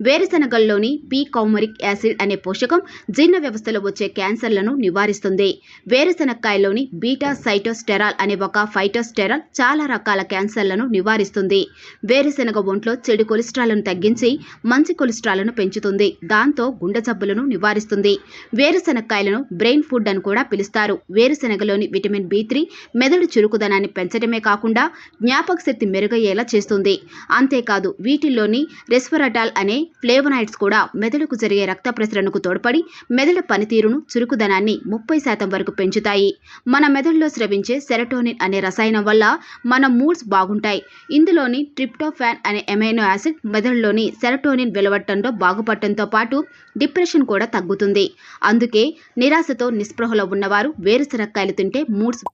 వేరుశనగల్లోని P కౌమరిక్ acid అనే పోషకం జీర్ణ వ్యవస్థలో వచ్చే క్యాన్సర్లను నివారిస్తుంది. వేరుశనక్కాయలోని బీటా సైటోస్టెరాల్ అనే ఒక ఫైటోస్టెరాల్ చాలా రకాల క్యాన్సర్లను నివారిస్తుంది. వేరుశనగ ఒంట్లో చెడు కొలెస్ట్రాల్ను తగ్గించి మంచి కొలెస్ట్రాల్ను పెంచుతుంది. దాంతో గుండె జబ్బులను నివారిస్తుంది. వేరుశనక్కాయలను బ్రెయిన్ ఫుడ్ అని కూడా పిలుస్తారు. వేరుశనగలోని విటమిన్ బి త్రీ మెదడు చురుకుదనాన్ని పెంచడమే కాకుండా జ్ఞాపక శక్తి మెరుగయ్యేలా చేస్తుంది. అంతేకాదు వీటిల్లోని రెస్వరటాల్ అనే ఫ్లేవనాయిడ్స్ కూడా మెదడుకు జరిగే రక్త ప్రసరణకు తోడ్పడి మెదడు పనితీరును చురుకుదనాన్ని ముప్పై శాతం వరకు పెంచుతాయి. మన మెదడులో స్రవించే సెరటోనిన్ అనే రసాయనం వల్ల మన మూడ్స్ బాగుంటాయి. ఇందులోని ట్రిప్టోఫాన్ అనే ఎమైనో యాసిడ్ మెదడులోని సెరటోనిన్ వెలువట్టడంలో బాగుపడటంతో పాటు డిప్రెషన్ కూడా తగ్గుతుంది. అందుకే నిరాశతో నిస్పృహలో ఉన్నవారు వేరుశనక్కాయలు తింటే మూడ్స్